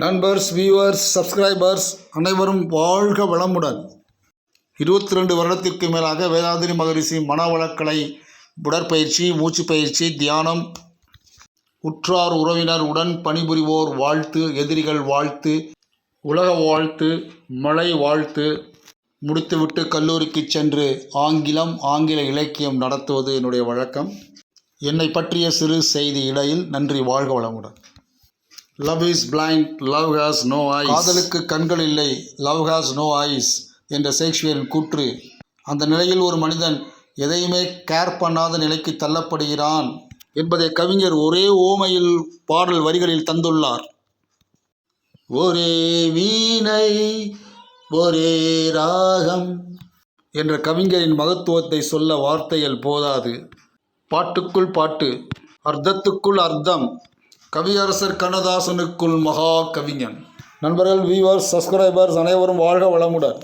நண்பர்ஸ் viewers subscribers அனைவரும் வாழ்க வளமுடன். இருபத்தி ரெண்டு வருடத்திற்கு மேலாக வேதாந்திரி மகரிஷி மனவளக்கலை உடற்பயிற்சி மூச்சு பயிற்சி தியானம் உற்றார் உறவினர் உடன் பணிபுரிவோர் வாழ்த்து எதிரிகள் வாழ்த்து உலக வாழ்த்து மழை வாழ்த்து முடித்துவிட்டு கல்லூரிக்கு சென்று ஆங்கிலம் ஆங்கில இலக்கியம் நடத்துவது என்னுடைய வழக்கம். என்னை பற்றிய சிறு செய்தி இடையில் நன்றி வாழ்க வளமுடன். Love is blind love has no eyes காதலுக்கு கண்கள் இல்லை லவ் ஹாஸ் நோ ஐஸ் என்ற ஷேக்ஸ்பியரின் கூற்று. அந்த நிலையில் ஒரு மனிதன் எதையுமே கேர் பண்ணாத நிலைக்கு தள்ளப்படுகிறான் என்பதை கவிஞர் ஒரே ஓமையில் பாடல் வரிகளில் தந்துள்ளார். ஒரே வீணை ஒரே ராகம் என்ற கவிஞரின் மகத்துவத்தை சொல்ல வார்த்தைகள் போதாது. பாட்டுக்குள் பாட்டு அர்த்தத்துக்குள் அர்த்தம் கவியரசர் கண்ணதாசனுக்குள் மகா கவிஞன். நண்பர்கள் வியூவர்ஸ் சப்ஸ்கிரைபர்ஸ் அனைவரும் வாழ்க வளமுடன்.